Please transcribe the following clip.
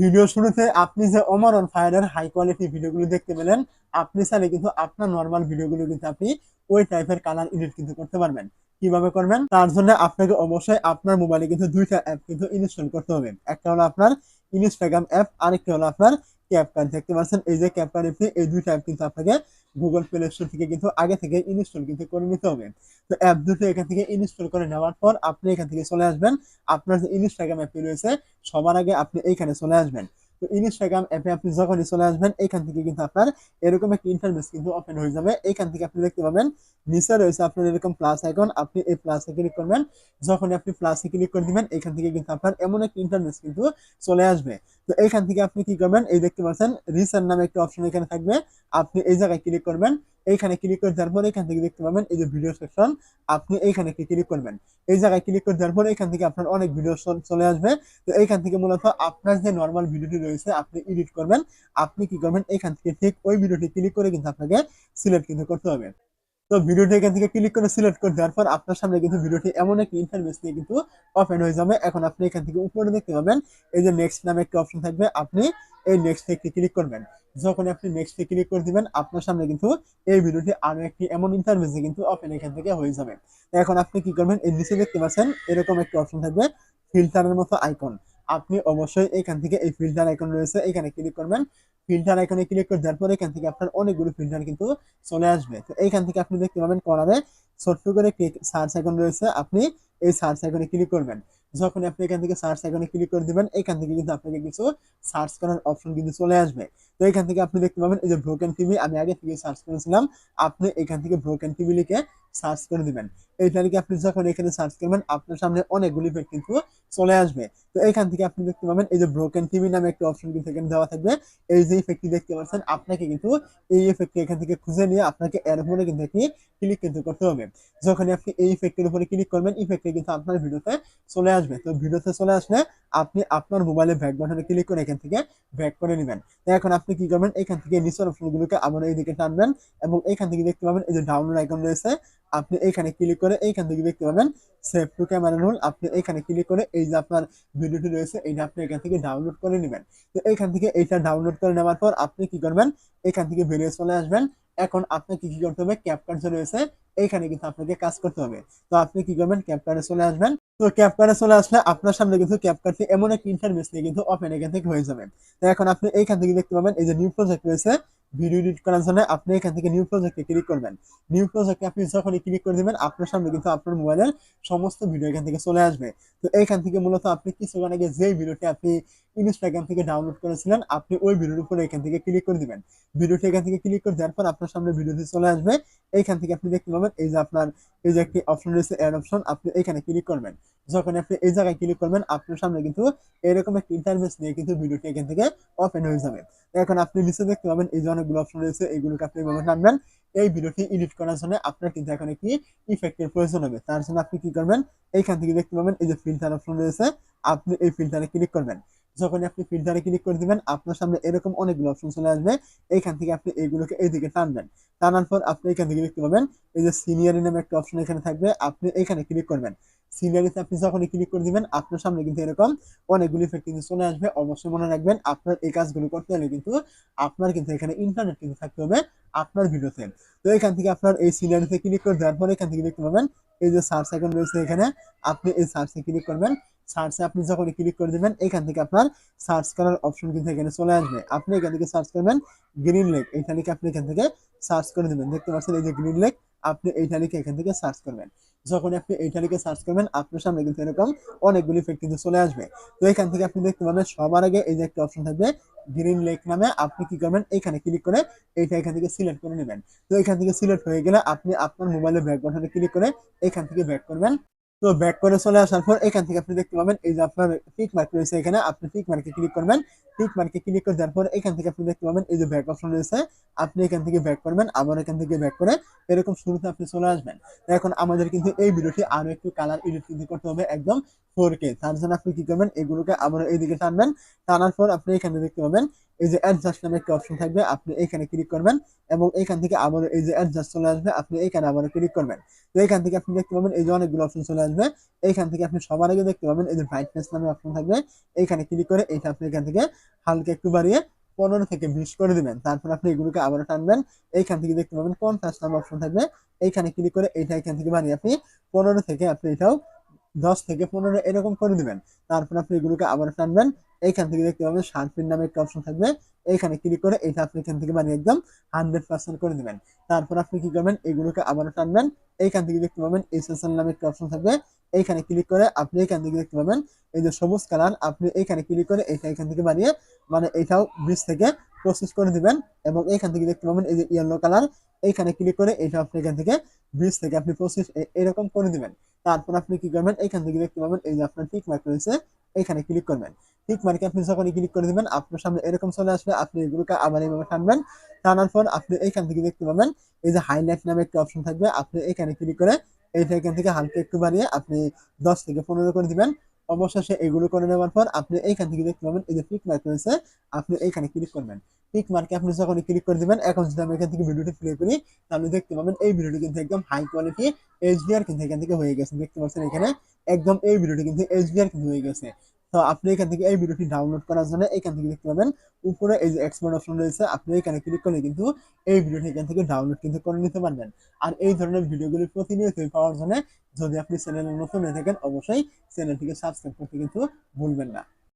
Video শুরুতে আপনি যে অমরন ফায়ারের হাই কোয়ালিটি ভিডিওগুলো দেখতে পেলেন, আপনি চাইলে কিন্তু আপনার নর্মাল ভিডিওগুলো কিন্তু আপনি ওই টাইপের কালার এডিট কিন্তু করতে পারবেন। কীভাবে করবেন? তার জন্য আপনাকে অবশ্যই আপনার মোবাইলে কিন্তু দুইটা অ্যাপ কিন্তু ইনস্টল করতে হবে। একটা হলো আপনার ইনস্টাগ্রাম অ্যাপ আরেকটা হলো আপনার ক্যাপকার্ড দেখতে পাচ্ছেন, এই যে ক্যাপকার্ড অ্যাপটি এই দুইটা অ্যাপ কিন্তু আপনাকে গুগল প্লে স্টোর থেকে কিন্তু আগে থেকে ইনস্টল কিন্তু করে নিতে হবে। তো অ্যাপ দুটো এখান থেকে ইনস্টল করে নেওয়ার পর আপনি এখান থেকে চলে আসবেন। আপনার যে ইনস্টাগ্রাম অ্যাপটি রয়েছে, সবার আগে আপনি এইখানে চলে আসবেন। তো ইনস্টাগ্রাম অ্যাপে আপনি যখনই চলে আসবেন, এখান থেকে কিন্তু আপনার এরকম একটা ইন্টারফেস কিন্তু ওপেন হয়ে যাবে। এখান থেকে আপনি দেখতে পাবেন, নিচে রয়েছে আপনার এরকম প্লাস আইকন আপনি এই প্লাসে ক্লিক করবেন। যখনই আপনি প্লাসে ক্লিক করে দিবেন, এখান থেকে কিন্তু আপনার এমন একটা ইন্টারফেস কিন্তু চলে আসবে। তো এখান থেকে আপনি কি করবেন, এই দেখতে পাচ্ছেন রিসেন্ট নামে একটা অপশন এখানে থাকবে। আপনি এই জায়গায় ক্লিক করবেন এইখানে ক্লিক করে দেওয়ার এখান থেকে দেখতে পাবেন এই যে ভিডিও সেকশন আপনি এইখানে ক্লিক করবেন? এই জায়গায় ক্লিক করে দেওয়ার পর এখান থেকে আপনার অনেক ভিডিও চলে আসবে। তো এইখান থেকে মূলত আপনার যে নর্মাল ভিডিওটি রয়েছে, আপনি এডিট করবেন। আপনি কি করবেন? এখান থেকে ঠিক ওই ভিডিওটি ক্লিক করে কিন্তু আপনাকে সিলেক্ট কিন্তু করতে হবে। তো ভিডিওটি এখান থেকে ক্লিক করে সিলেক্ট করে দেওয়ার পর আপনার সামনে কিন্তু ভিডিওটি এমন একটি ইন্টারফেস নিয়ে কিন্তু ওপেন হয়ে যাবে। এখন আপনি এখান থেকে উপরে দেখতে পাবেন, এই যে নেক্সট নামে একটি অপশন থাকবে, আপনি এই নেক্সট একটি ক্লিক করবেন। যখন আপনি নেক্সট ক্লিক করে দিবেন, আপনার সামনে কিন্তু এই ভিডিওটি আরও একটি এমন ইন্টারফেসে কিন্তু ওপেন এখান থেকে হয়ে যাবে। এখন আপনি কি করবেন, এই নিচে দেখতে পাচ্ছেন, এরকম একটি অপশন থাকবে ফিল্টারের মতো আইকন আপনি অবশ্যই এখান থেকে এই ফিল্টার আইকন রয়েছে, এখানে ক্লিক করবেন। ফিল্টার এখানে ক্লিক করে দেওয়ার পরে এখান থেকে আপনার অনেকগুলো ফিল্টার কিন্তু চলে আসবে। তো এইখান থেকে আপনি দেখতে পাবেন কর্নারে ছোট্ট করে ক্লিক সার্চ আইকন রয়েছে, আপনি এই সার্চ আইকনে ক্লিক করবেন। যখন আপনি এখান থেকে সার্চ আইকনে ক্লিক করে দিবেন, এখান থেকে কিন্তু আপনাকে কিছু সার্চ করার অপশন কিন্তু চলে আসবে। তো এখান থেকে আপনি দেখতে পাবেন এই যে ব্রোকেন টিভি আমি আগে থেকে সার্চ করেছিলাম, আপনি এখান থেকে ব্রোকেন টিভি লিখে সার্চ করে দিবেন। এইটা লিখে আপনি যখন এখানে সার্চ করবেন, আপনার সামনে অনেকগুলি ইফেক্ট কিন্তু চলে আসবে। তো এখান থেকে আপনি দেখতে পাবেন এই যে ব্রোকেন টিভি নামে একটা অপশন কিন্তু এখানে দেওয়া থাকবে। এই যে ইফেক্টটি দেখতে পাচ্ছেন, আপনাকে কিন্তু এই ইফেক্টটি এখান থেকে খুঁজে নিয়ে আপনাকে এর উপরে কিন্তু একটি ক্লিক কিন্তু করতে হবে। যখন আপনি এই ইফেক্টের উপরে ক্লিক করবেন ইফেক্টে কিন্তু আপনার ভিডিওতে চলে আসবে। তো ভিডিওতে চলে আসলে আপনি আপনার মোবাইলে ব্যাক বাটনে ক্লিক করে এখান থেকে ব্যাক করে নেবেন। এখন আপনি কি করবেন? এখান থেকে নিচের অপশনগুলোকে আবার এইদিকে টানবেন এবং এখান থেকে দেখতে পাবেন এই যে ডাউনলোড আইকন রয়েছে। আপনি এখানে ক্লিক করে এইখান থেকে দেখতে পাবেন সেভ টু ক্যামেরা রোল আপনি এখানে ক্লিক করে এই যে আপনার ভিডিওটি রয়েছে এইটা আপনি এখান থেকে ডাউনলোড করে নেবেন। তো এখান থেকে এইটা ডাউনলোড করে নেওয়ার পর আপনি কি করবেন? এখান থেকে বেরিয়ে চলে আসবেন। এখন আপনাকে কি করতে হবে? ক্যাপকার্ড যে রয়েছে এইখানে কিন্তু আপনাকে কাজ করতে হবে। তো আপনি কি করবেন? ক্যাপকার্ডে চলে আসবেন। তো ক্যাপকার্ডে চলে আসলে আপনার সামনে কিন্তু ক্যাপকার্ডটি এমন একটা ইন্টারভেস নিয়ে কিন্তু ওপেন এখান থেকে হয়ে যাবে। তো এখন আপনি এইখান থেকে দেখতে পাবেন, এই যে নিউ প্রজেক্ট রয়েছে। ভিডিও এডিট করার জন্য আপনি এখান থেকে নিউ প্রজেক্টে ক্লিক করবেন। নিউ প্রজেক্টে আপনি যখনই ক্লিক করে দেবেন, আপনার সামনে কিন্তু আপনার মোবাইলের সমস্ত ভিডিও এখান থেকে চলে আসবে। তো এইখান থেকে মূলত আপনি কিছুক্ষণ আগে যে ভিডিওটি আপনি ইনস্টাগ্রাম থেকে ডাউনলোড করেছিলেন, আপনি ওই ভিডিওর উপরে এখান থেকে ক্লিক করে দিবেন। ভিডিওটি এখান থেকে ক্লিক করে দেওয়ার পর আপনার সামনে ভিডিওটি চলে আসবে। এইখান থেকে আপনি দেখতে পাবেন, এই যে আপনার, এই যে একটি অপশন রয়েছে অ্যাড অপশন আপনি এখানে ক্লিক করবেন। যখন আপনি এই জায়গায় ক্লিক করবেন, আপনার সামনে কিন্তু এরকম একটি ইন্টারভেস নিয়ে কিন্তু ভিডিওটি এখান থেকে ওপেন হয়ে যাবে। এখন আপনি নিচে দেখতে পাবেন, এই যে অনেকগুলো অপশন রয়েছে, এইগুলোকে আপনি এভাবে টানবেন এই ভিডিওটি এডিট করার জন্য আপনার কিন্তু এখন একটি ইফেক্টের প্রয়োজন হবে। তার জন্য আপনি কি করবেন? এইখান থেকে দেখতে পাবেন এই যে ফিল্টার অপশন রয়েছে, আপনি এই ফিল্টারে ক্লিক করবেন। যখন আপনি ফিল্টারে ক্লিক করে দিবেন, আপনার সামনে এরকম অনেকগুলো অপশন চলে আসবে। এইখান থেকে আপনি এইগুলোকে এইদিকে টানবেন। টানার পর আপনি এখান থেকে দেখতে পাবেন, এই যে সিনিয়র নামে একটা অপশন এখানে থাকবে। আপনি এখানে ক্লিক করবেন। সিনিয়রিতে আপনি যখন ক্লিক করে দিবেন, আপনার সামনে কিন্তু এরকম অনেকগুলি ইফেক্ট কিন্তু চলে আসবে। অবশ্যই মনে রাখবেন, আপনার এই কাজগুলো করতে হলে কিন্তু আপনার কিন্তু এখানে ইন্টারনেট কিন্তু থাকতে হবে আপনার ভিডিওতে। তো এখান থেকে আপনার এই সিনিয়রিতে ক্লিক করে দেওয়ার পর এখান থেকে দেখতে পাবেন, এই যে সার্চ আইকন রয়েছে এখানে, আপনি এই সার্চে ক্লিক করবেন। সার্চে আপনি যখন ক্লিক করে দেবেন, এখান থেকে আপনার সার্চ করার অপশন কিন্তু এখানে চলে আসবে। আপনি এখান থেকে সার্চ করবেন গ্রিন লেক এইটা লিখে আপনি এখান থেকে সার্চ করে দেবেন। দেখতে পাচ্ছেন এই যে গ্রিন লেক আপনি এইটা লিখে এখান থেকে সার্চ করবেন। যখন আপনি এইটা লিখে সার্চ করবেন, আপনার সামনে কিন্তু এরকম অনেকগুলি ইফেক্ট কিন্তু চলে আসবে। তো এখান থেকে আপনি দেখতে পাবেন, সবার আগে এই যে একটা অপশন থাকবে গ্রিন লেক নামে। আপনি কি করবেন? এখানে ক্লিক করে এইটা এখান থেকে সিলেক্ট করে নেবেন। তো এখান থেকে সিলেক্ট হয়ে গেলে আপনি আপনার মোবাইলের ব্যাক বাটনে ক্লিক করে এখান থেকে ব্যাক করবেন। তো ব্যাক করে চলে আসার পর এখান থেকে আপনি দেখতে পাবেন, এই যে আপনার টিক মার্ক রয়েছে এখানে, আপনি টিক মার্কে ক্লিক করবেন। টিক মার্কে ক্লিক করে দেওয়ার পর এখান থেকে আপনি দেখতে পাবেন, এই যে ব্যাক অপশন রয়েছে, আপনি এখান থেকে ব্যাক করবেন, আবার এখান থেকে ব্যাক করে এরকম শুরুতে আপনি চলে আসবেন। এখন আমাদের কিন্তু এই ভিডিওটি আরও একটু কালার এডিট কিন্তু করতে হবে একদম ফোর কে তার জন্য আপনি কি করবেন, এগুলোকে আবার এইদিকে টানবেন, টানার পর আপনি এখানে দেখতে পাবেন এই যে অ্যাডজাস্ট নামে একটা অপশন থাকবে, আপনি এখানে ক্লিক করবেন এবং এখান থেকে আবার এই যে অ্যাডজাস্ট চলে আসবে, আপনি এখানে আবার ক্লিক করবেন। তো এখান থেকে আপনি দেখতে পাবেন এই যে অনেকগুলো অপশন চলে আসবে। এইখান থেকে আপনি সবার আগে দেখতে পাবেন এই যে ব্রাইটনেস নামে অপশন থাকবে। এইখানে ক্লিক করে এইটা আপনি এখান থেকে হালকা একটু বাড়িয়ে পনেরো থেকে বিশ করে দিবেন। তারপর আপনি এগুলোকে আবার টানবেন। এইখান থেকে দেখতে পাবেন কন্ট্রাস্ট নামে অপশন থাকবে। এইখানে ক্লিক করে এইটা এখান থেকে বানিয়ে আপনি পনেরো থেকে আপনি এটাও দশ থেকে পনেরো এরকম করে দিবেন। তারপর আপনি এগুলোকে আবার টানবেন। এইখান থেকে দেখতে পাবেন শার্পিন নামে একটা অপশন থাকবে। এইখানে ক্লিক করে এটা আপনি এখান থেকে বানিয়ে একদম হান্ড্রেড পার্সেন্ট করে দিবেন। তারপর আপনি কি করবেন? এগুলোকে আবার টানবেন। এইখান থেকে দেখতে পাবেন এসএসএল নামে একটা অপশন থাকবে। এইখানে ক্লিক করে আপনি এখান থেকে দেখতে পাবেন এই যে সবুজ কালার আপনি এইখানে ক্লিক করে এটা এখান থেকে বানিয়ে মানে এটাও ব্রিজ থেকে প্রসেস করে দিবেন এবং এইখান থেকে দেখতে পাবেন এই যে ইয়েলো কালার এইখানে ক্লিক করে এটা আপনি এখান থেকে ব্রিজ থেকে আপনি প্রসেস এরকম করে দিবেন। তারপর আপনি কি করবেন? এইখান থেকে দেখতে পাবেন এই যে আপনার টিক মার্ক রয়েছে, এখানে ক্লিক করবেন। টিক মার্কে আপনি যখন ক্লিক করে দিবেন, আপনার সামনে এরকম চলে আসবে, আপনি এগুলোকে আবার এইভাবে টানবেন। টানার পর আপনি এইখান থেকে দেখতে পাবেন, এই যে হাইলাইট নামে একটা অপশন থাকবে, আপনি এখানে ক্লিক করে এইটা এখান থেকে হালকা একটু বাড়িয়ে আপনি দশ থেকে পনেরো করে দিবেন। অবশেষে এগুলো করে নেওয়ার পর আপনি এইখান থেকে দেখতে পাবেন, এই যে পিক মার্ক রয়েছে, আপনি এইখানে ক্লিক করবেন। পিক মার্কে আপনি যখন ক্লিক করে দেবেন, এখন যদি আমি এখান থেকে ভিডিওটি প্লে করি, তাহলে দেখতে পাবেন এই ভিডিওটি কিন্তু একদম হাই কোয়ালিটি এইচডিআর কিন্তু এখান থেকে হয়ে গেছে। দেখতে পাচ্ছেন এখানে, একদম এই ভিডিওটি কিন্তু এইচডিআর কিন্তু হয়ে গেছে। তো আপনি এখান থেকে এই ভিডিওটি ডাউনলোড করার জন্য এখান থেকে দেখতে পাবেন, উপরে এই যে এক্সপোর্ট অপশন রয়েছে, আপনি এখানে ক্লিক করলে কিন্তু এই ভিডিওটি এখান থেকে ডাউনলোড কিন্তু করে নিতে পারবেন। আর এই ধরনের ভিডিওগুলি প্রতিনিয়ত পাওয়ার জন্য যদি আপনি চ্যানেলে নতুন হয়ে থাকেন, অবশ্যই চ্যানেলটিকে সাবস্ক্রাইব করতে কিন্তু ভুলবেন না।